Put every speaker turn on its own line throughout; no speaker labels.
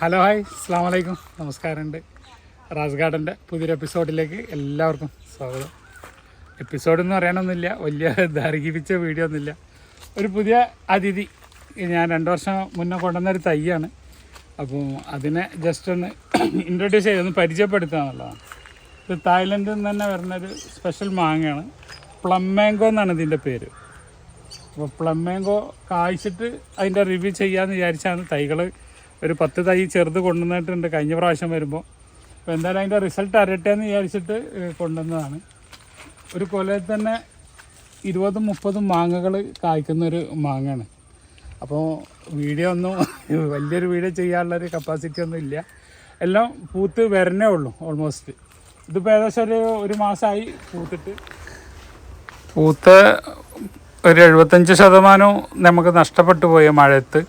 Hello hi. അസ്സാം വലൈക്കും നമസ്കാരമുണ്ട്. റാസ് ഗാർഡന്റെ പുതിയൊരു എപ്പിസോഡിലേക്ക് എല്ലാവർക്കും സ്വാഗതം. എപ്പിസോഡ് എന്ന് പറയാനൊന്നുമില്ല. വലിയ ദർഘിപ്പിച്ച വീഡിയോ ഒന്നുമില്ല. ഒരു പുതിയ അതിഥി. ഞാൻ രണ്ട് വർഷം മുന്നേ കൊണ്ടുവന്നൊരു തൈയാണ്. അപ്പോൾ അതിനെ ജസ്റ്റ് ഒന്ന് ഇൻട്രൊഡ്യൂസ് ചെയ്ത് ഒന്ന് പരിചയപ്പെടുത്തുക എന്നുള്ളതാണ്. ഇത് തായ്ലൻഡിൽ നിന്ന് തന്നെ വരുന്നൊരു സ്പെഷ്യൽ മാങ്ങയാണ്. പ്ലം മാംഗോ എന്നാണ് ഇതിന്റെ പേര്. അപ്പോൾ പ്ലം മാംഗോ കായ്ച്ചിട്ട് അതിന്റെ റിവ്യൂ ചെയ്യാമെന്ന് വിചാരിച്ചാണ് തൈകൾ ഒരു പത്ത് തൈ ചെറുത് കൊണ്ടുവന്നിട്ടുണ്ട് കഴിഞ്ഞ പ്രാവശ്യം വരുമ്പോൾ അപ്പോൾ എന്തായാലും അതിന്റെ റിസൾട്ട് അറിയട്ടെ എന്ന് വിചാരിച്ചിട്ട് കൊണ്ടുവന്നതാണ്. ഒരു കൊലയിൽ തന്നെ ഇരുപതും മുപ്പതും മാങ്ങകൾ കായ്ക്കുന്നൊരു മാങ്ങയാണ് അപ്പോൾ വീഡിയോ ഒന്നും വലിയൊരു വീഡിയോ ചെയ്യാനുള്ളൊരു കപ്പാസിറ്റി ഒന്നും ഇല്ല. എല്ലാം പൂത്ത് വരണേ ഉള്ളൂ ഓൾമോസ്റ്റ് ഇതിപ്പോൾ ഏകദേശം ഒരു ഒരു മാസമായി പൂത്തിട്ട്. പൂത്ത് ഒരു എഴുപത്തഞ്ച് ശതമാനവും നമുക്ക് നഷ്ടപ്പെട്ടു പോയ മഴയത്ത്.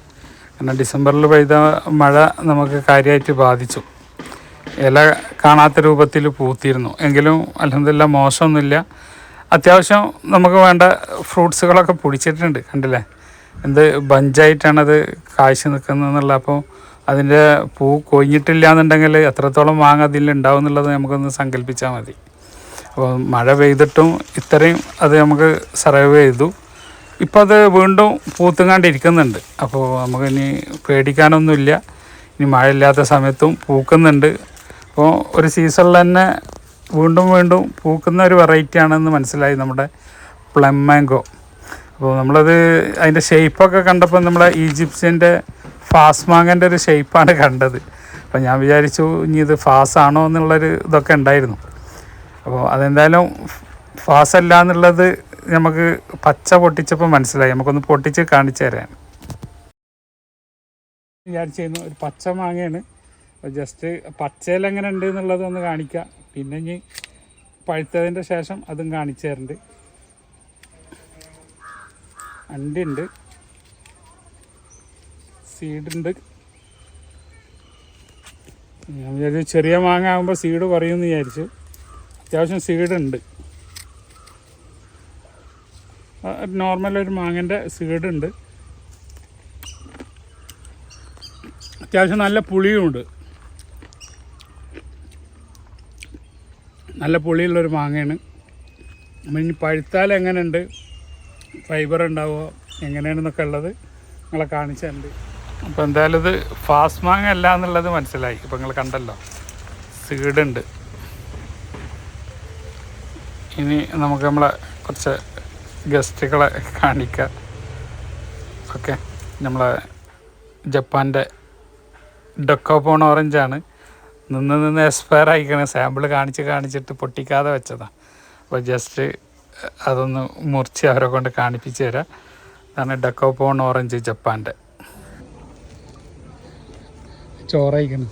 കാരണം ഡിസംബറിൽ പെയ്ത മഴ നമുക്ക് കാര്യമായിട്ട് ബാധിച്ചു. ഇല കാണാത്ത രൂപത്തിൽ പൂത്തിരുന്നു എങ്കിലും അലഹമില്ല മോശമൊന്നുമില്ല. അത്യാവശ്യം നമുക്ക് വേണ്ട ഫ്രൂട്ട്സുകളൊക്കെ പൊടിച്ചിട്ടുണ്ട്. കണ്ടില്ലേ? എന്ത് ബഞ്ചായിട്ടാണത് കാഴ്ച നിൽക്കുന്നതെന്നുള്ള അപ്പോൾ അതിന്റെ പൂ കൊഴിഞ്ഞിട്ടില്ല എന്നുണ്ടെങ്കിൽ എത്രത്തോളം മാങ്ങ അതിൽ ഉണ്ടാവും എന്നുള്ളത് നമുക്കൊന്ന് സങ്കല്പിച്ചാൽ മതി. അപ്പോൾ മഴ പെയ്തിട്ടും ഇത്രയും അത് നമുക്ക് സർവൈവ് ചെയ്തു. ഇപ്പോൾ അത് വീണ്ടും പൂത്തുങ്ങാണ്ടിരിക്കുന്നുണ്ട്. അപ്പോൾ നമുക്കിനി പേടിക്കാനൊന്നുമില്ല. ഇനി മഴയില്ലാത്ത സമയത്തും പൂക്കുന്നുണ്ട്. അപ്പോൾ ഒരു സീസണിൽ തന്നെ വീണ്ടും വീണ്ടും പൂക്കുന്ന ഒരു വെറൈറ്റി ആണെന്ന് മനസ്സിലായി നമ്മുടെ പ്ലം മാംഗോ. അപ്പോൾ നമ്മളത് അതിന്റെ ഷേപ്പൊക്കെ കണ്ടപ്പോൾ നമ്മളെ ഈജിപ്ഷ്യന്റെ ഫാസ് മാങ്ങന്റെ ഒരു ഷേപ്പാണ് കണ്ടത്. അപ്പോൾ ഞാൻ വിചാരിച്ചു ഇനി ഇത് ഫാസ് ആണോ എന്നുള്ളൊരു ഇതൊക്കെ ഉണ്ടായിരുന്നു. അപ്പോൾ അതെന്തായാലും ഫാസ് അല്ല എന്നുള്ളത് നമുക്ക് പച്ച പൊട്ടിച്ചപ്പോൾ മനസ്സിലായി. നമുക്കൊന്ന് പൊട്ടിച്ച് കാണിച്ചു തരാൻ. വിചാരിച്ചിരുന്നു ഒരു പച്ച മാങ്ങയാണ്. ജസ്റ്റ് പച്ചയിൽ എങ്ങനെ ഉണ്ട് എന്നുള്ളത് ഒന്ന് കാണിക്കാം. പിന്നെ ഇനി പഴുത്തതിന്റെ ശേഷം അതും കാണിച്ചു തരുന്നുണ്ട് അണ്ടിണ്ട്. സീഡുണ്ട്. ഞാൻ വിചാരിച്ചു ചെറിയ മാങ്ങ ആകുമ്പോൾ സീഡ് കുറയുമെന്ന് വിചാരിച്ചു. അത്യാവശ്യം സീഡുണ്ട്. നോർമൽ ഒരു മാങ്ങന്റെ സീഡ് ഉണ്ട്. അത്യാവശ്യം നല്ല പുളിയുമുണ്ട് നല്ല പുളിയുള്ളൊരു മാങ്ങയാണ്. അപ്പം ഇനി പഴുത്താൽ എങ്ങനെയുണ്ട്? ഫൈബർ ഉണ്ടാവുമോ? എങ്ങനെയാണെന്നൊക്കെ ഉള്ളത് നിങ്ങളെ കാണിച്ചിട്ടുണ്ട് അപ്പോൾ എന്തായാലും ഇത് ഫാസ്റ്റ് മാങ്ങ അല്ല എന്നുള്ളത് മനസ്സിലായി. ഇപ്പം നിങ്ങൾ കണ്ടല്ലോ. സീഡുണ്ട് ഇനി നമുക്ക് നമ്മളെ കുറച്ച് ഗസ്റ്റുകളെ കാണിക്കുക. ഓക്കെ. നമ്മളെ ജപ്പാന്റെ ഡൊക്കോപോൺ ഓറഞ്ചാണ്. നിന്ന് നിന്ന് എക്സ്പയർ ആയിക്കണ. സാമ്പിൾ കാണിച്ച് കാണിച്ചിട്ട് പൊട്ടിക്കാതെ വെച്ചതാണ് അപ്പോൾ ജസ്റ്റ് അതൊന്ന് മുറിച്ച് അവരെ കൊണ്ട് കാണിപ്പിച്ച് തരാം. അതാണ് ഡക്കോപോൺ ഓറഞ്ച് ജപ്പാന്റെ. ചോറയിക്കണം.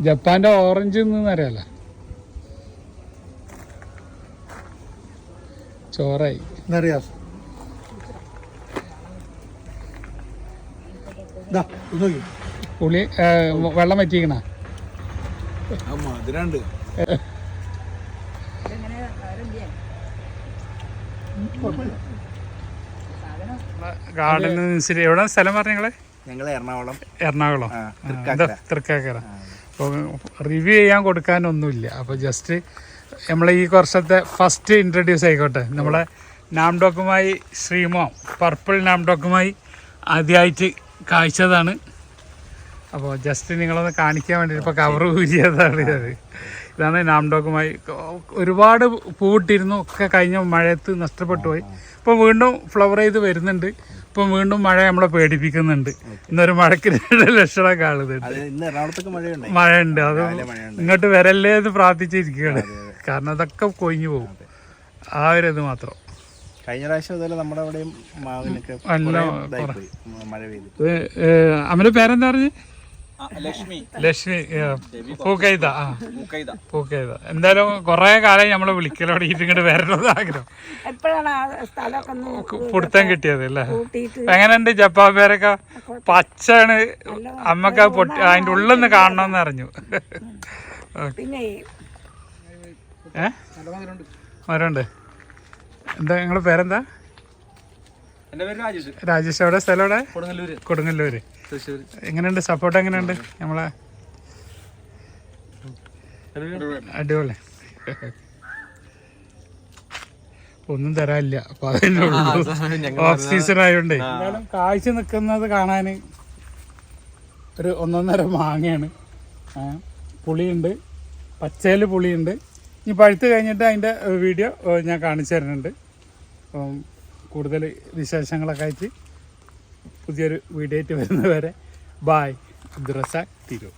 ജപ്പാന്റെ ഓറഞ്ച് എന്നറിയാലോ ചോറായി.
എന്നറിയാം
പുളി വെള്ളം വറ്റിക്കണ?
ആ മധുരണ്ട്.
ഗാർഡൻ ശരി എവിടെ സ്ഥലം പറഞ്ഞ
ഞങ്ങൾ എറണാകുളം.
എറണാകുളം.
തൃക്കാക്കര.
അപ്പോൾ റിവ്യൂ ചെയ്യാൻ കൊടുക്കാനൊന്നുമില്ല. അപ്പോൾ ജസ്റ്റ് നമ്മൾ ഈ വർഷത്തെ ഫസ്റ്റ് ഇൻട്രൊഡ്യൂസ് ആയിക്കോട്ടെ. നമ്മളെ നാംഡോക്കുമായി ശ്രീമോ പർപ്പിൾ നാംഡോക്കുമായി ആദ്യമായിട്ട് കാഴ്ചതാണ്. അപ്പോൾ ജസ്റ്റ് നിങ്ങളൊന്ന് കാണിക്കാൻ വേണ്ടിയിട്ട് ഇപ്പോൾ കവർ ഊരിയതാണ് അത് ഇതാണ് നാംഡോക്കുമായി ഒരുപാട് പൂവിട്ടിരുന്നു. ഒക്കെ കഴിഞ്ഞ മഴയത്ത് നഷ്ടപ്പെട്ടു പോയി ഇപ്പം വീണ്ടും ഫ്ലവർ ചെയ്ത് വരുന്നുണ്ട്. ഇപ്പം വീണ്ടും മഴ നമ്മളെ പേടിപ്പിക്കുന്നുണ്ട്. ഇന്നൊരു മഴയ്ക്ക് രണ്ട് ലക്ഷണം കാണുന്നുണ്ട്. മഴയുണ്ട്. അത് ഇങ്ങോട്ട് വരല്ലേ എന്ന് പ്രാർത്ഥിച്ചിരിക്കുകയാണ്. കാരണം അതൊക്കെ കൊഴിഞ്ഞു പോകും. ആ ഒരു ഇത് മാത്രം.
കഴിഞ്ഞ പ്രാവശ്യം അതുപോലെ നമ്മുടെ അവിടെയും മാവിനൊക്കെ മഴ പെയ്ത്.
അമ്മയുടെ പേരെന്താ പറഞ്ഞു?
ലക്ഷ്മി.
ലക്ഷ്മി പൂക്കൈത ആ. പൂക്കൈത എന്തായാലും കുറേ കാലം നമ്മളെ വിളിക്കലോടെ ഇങ്ങോട്ട് വരണമെന്ന് ആഗ്രഹം.
എപ്പോഴാണ്
പിടുത്തം കിട്ടിയത് അല്ലേ? എങ്ങനെയുണ്ട് ജപ്പാൻ പേരൊക്കെ പച്ചാണ് അമ്മയ്ക്ക് പൊട്ടി അതിന്റെ ഉള്ളിൽ നിന്ന് കാണണമെന്ന് അറിഞ്ഞു.
പിന്നെ
ഏ? മരമുണ്ട് എന്താ നിങ്ങളെ പേരെന്താ?
രാജേഷ്.
രാജേഷ് എവിടെ സ്ഥലം എവിടെ?
കൊടുങ്ങല്ലൂര്.
കൊടുങ്ങല്ലൂര്.
തൃശ്ശൂർ.
എങ്ങനെയുണ്ട്? സപ്പോർട്ട് എങ്ങനെയുണ്ട്? നമ്മളെ അടിപൊളി. ഒന്നും തരാനില്ല. അപ്പൊ ഉള്ളൂ. ഓഫ് സീസൺ ആയതുകൊണ്ടേ എന്തായാലും കാഴ്ച നിൽക്കുന്നത് കാണാൻ ഒരു ഒന്നൊന്നര മാങ്ങയാണ്. പുളിയുണ്ട്. പച്ചയിൽ പുളിയുണ്ട്. ഇനി പഴുത്ത് കഴിഞ്ഞിട്ട് അതിന്റെ വീഡിയോ ഞാൻ കാണിച്ചു തരുന്നുണ്ട്. അപ്പം കൂടുതൽ വിശേഷങ്ങളൊക്കെ ആയിട്ട്. പുതിയൊരു വീഡിയോ ആയിട്ട് വരുന്നവരെ ബായ് അബ്ദുറസാഖ് തിരൂർ.